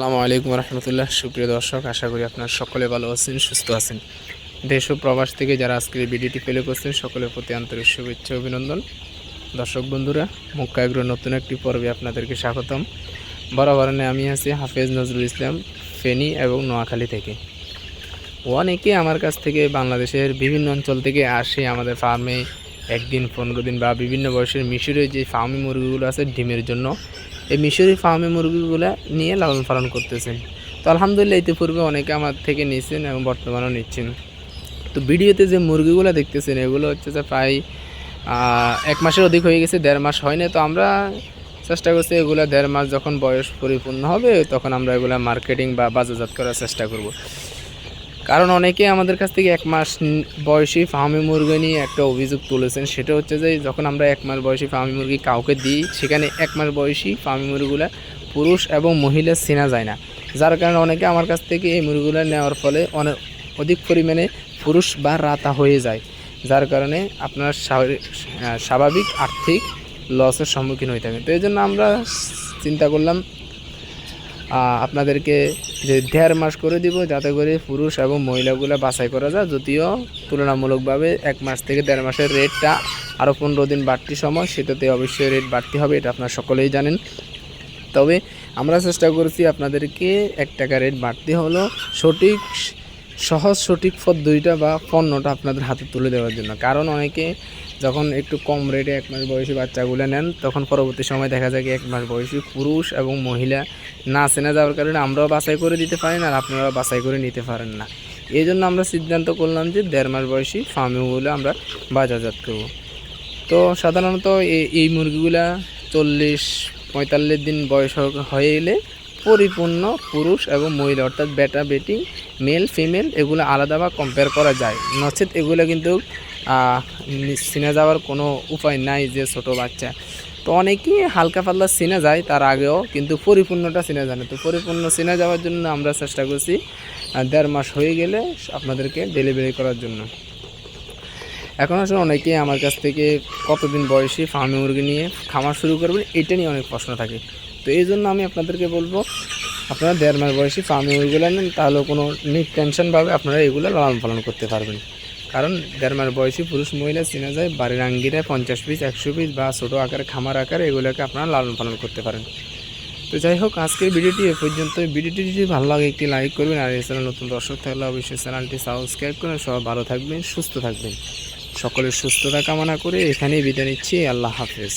আসসালামু আলাইকুম রহমতুল্লাহ। সুপ্রিয় দর্শক, আশা করি আপনার সকলে ভালো আছেন, সুস্থ আছেন। দেশ ও প্রবাস থেকে যারা আজকের ভিডিওটি ফেলে করছেন, সকলের প্রতি আন্তরিক শুভেচ্ছা, অভিনন্দন। দর্শক বন্ধুরা মুক্কাগ্র নতুন একটি পর্বে আপনাদেরকে স্বাগতম। বরাবরণে আমি আছি হাফেজ নজরুল ইসলাম, ফেনী এবং নোয়াখালী থেকে। অনেকে আমার কাছ থেকে বাংলাদেশের বিভিন্ন অঞ্চল থেকে আসে আমাদের ফার্মে একদিন, পনেরো দিন বা বিভিন্ন বয়সের মিশরে যে ফার্মি মুরগিগুলো আছে, ডিমের জন্য। এই মিশরি ফার্মে মুরগিগুলো নিয়ে লালন পালন করতেছেন। তো আলহামদুলিল্লাহ ইতিপূর্বে অনেকে আমার থেকে নিচ্ছেন এবং বর্তমানেও নিচ্ছেন। তো ভিডিওতে যে মুরগিগুলো দেখতেছেন, এগুলো হচ্ছে যে প্রায় এক মাসের অধিক হয়ে গেছে, দেড় মাস হয় না তো আমরা চেষ্টা করছি এগুলো দেড় মাস যখন বয়স পরিপূর্ণ হবে, তখন আমরা এগুলো মার্কেটিং বা বাজারজাত করার চেষ্টা করব। কারণ অনেকে আমাদের কাছ থেকে এক মাস বয়সী ফার্মি মুরগি নিয়ে একটা অভিযোগ তুলেছেন। সেটা হচ্ছে যে, যখন আমরা এক মাস বয়সী ফার্মি মুরগি কাউকে দিই, সেখানে এক মাস বয়সী ফার্মি মুরগিগুলো পুরুষ এবং মহিলা চেনা যায় না। যার কারণে অনেকে আমার কাছ থেকে এই মুরগিগুলো নেওয়ার ফলে অনেক অধিক পরিমাণে পুরুষ বা রাতা হয়ে যায়। যার কারণে আপনার স্বাভাবিক- আর্থিক লসের সম্মুখীন হয়ে থাকেন তো এই জন্য আমরা চিন্তা করলাম আপনাদেরকে যে দেড় মাস করে দিব, যাতে করে পুরুষ এবং মহিলাগুলো বাছাই করা যায়। যদিও তুলনামূলকভাবে এক মাস থেকে দেড় মাসের রেটটা আরও পনেরো দিন বাড়তি সময়, সেটাতে অবশ্যই রেট বাড়তি হবে, এটা আপনারা সকলেই জানেন। তবে আমরা চেষ্টা করছি আপনাদেরকে এক টাকা রেট বাড়তি হলো, সঠিক সহজ সঠিক পথ দুইটা বা পণ্যটা আপনাদের হাতে তুলে দেওয়ার জন্য। কারণ অনেকে যখন একটু কম রেটে এক মাস বয়সী বাচ্চাগুলো নেন, তখন পরবর্তী সময় দেখা যায় কি এক মাস বয়সী পুরুষ এবং মহিলা না চেনা যাওয়ার কারণে আমরাও বাছাই করে দিতে পারি না আর আপনারাও বাছাই করে নিতে পারেন না। এই জন্য আমরা সিদ্ধান্ত করলাম যে দেড় মাস বয়সী ফার্মিগুলো আমরা বাজারজাত করব। তো সাধারণত এই মুরগিগুলা চল্লিশ পঁয়তাল্লিশ দিন বয়স হয়ে এলে পরিপূর্ণ পুরুষ এবং মহিলা অর্থাৎ বেটা বেটি মেল ফিমেল এগুলো আলাদা বা কম্পেয়ার করা যায়। নচেত এগুলো কিন্তু আহ, নি- চিনে যাওয়ার কোনো উপায় নাই যে ছোট বাচ্চা। তো অনেকেই হালকা পাতলা চিনে যায় তার আগেও কিন্তু পরিপূর্ণটা চিনে যায় না তো পরিপূর্ণ চিনে যাওয়ার জন্য আমরা চেষ্টা করছি দেড় মাস হয়ে গেলে আপনাদেরকে ডেলিভারি করার জন্য। এখন আসলে অনেকেই আমার কাছ থেকে কতদিন বয়সী ফার্মি মুরগি নিয়ে খামার শুরু করবেন এটা নিয়ে অনেক প্রশ্ন থাকে। তো এই জন্য আমি আপনাদেরকে বলব, আপনারা দেড় মাস বয়সী ফার্মি মুরগিগুলো নেন তাহলে কোনো নিট টেনশনভাবে আপনারা এগুলো লালন পালন করতে পারবেন। কারণ দেড় মাস বয়সী পুরুষ, মহিলা চেনা যায়, বাড়ির আঙ্গিরে পঞ্চাশ পিস একশো পিস বা ছোটো আকারে, খামার আকারে এগুলোকে আপনারা লালন পালন করতে পারেন। তো যাই হোক, আজকের ভিডিওটি এ পর্যন্ত। ভিডিওটি যদি ভালো লাগে, একটি লাইক করবেন। আর এই চ্যানেল নতুন দর্শক থাকলে অবশ্যই চ্যানেলটি সাবস্ক্রাইব করে সবাই ভালো থাকবেন, সুস্থ থাকবেন। সকলের সুস্থতা কামনা করে এখানেই বিদায় নিচ্ছি। আল্লাহ হাফেজ।